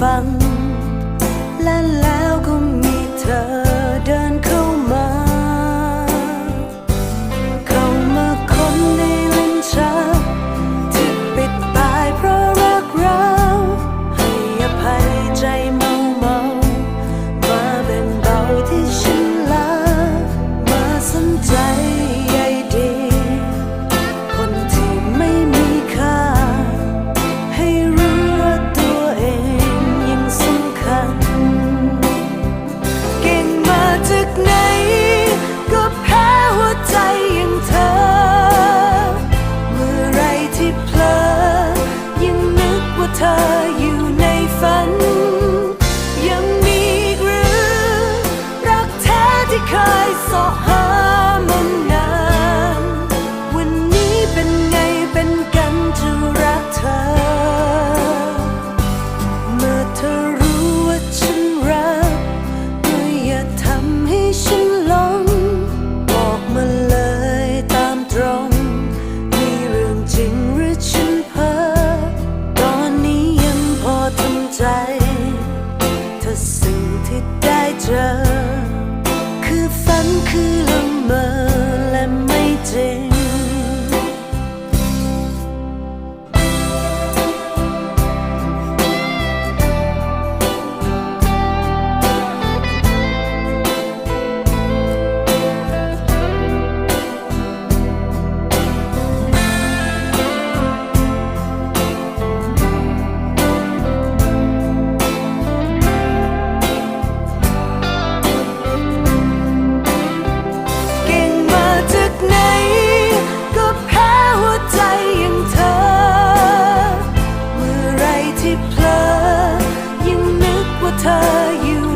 ฟังละ สิ่งที่ได้เจอ คือฝันคือละเมอและไม่จริง ที่เพลอยังนึกว่าเธออยู่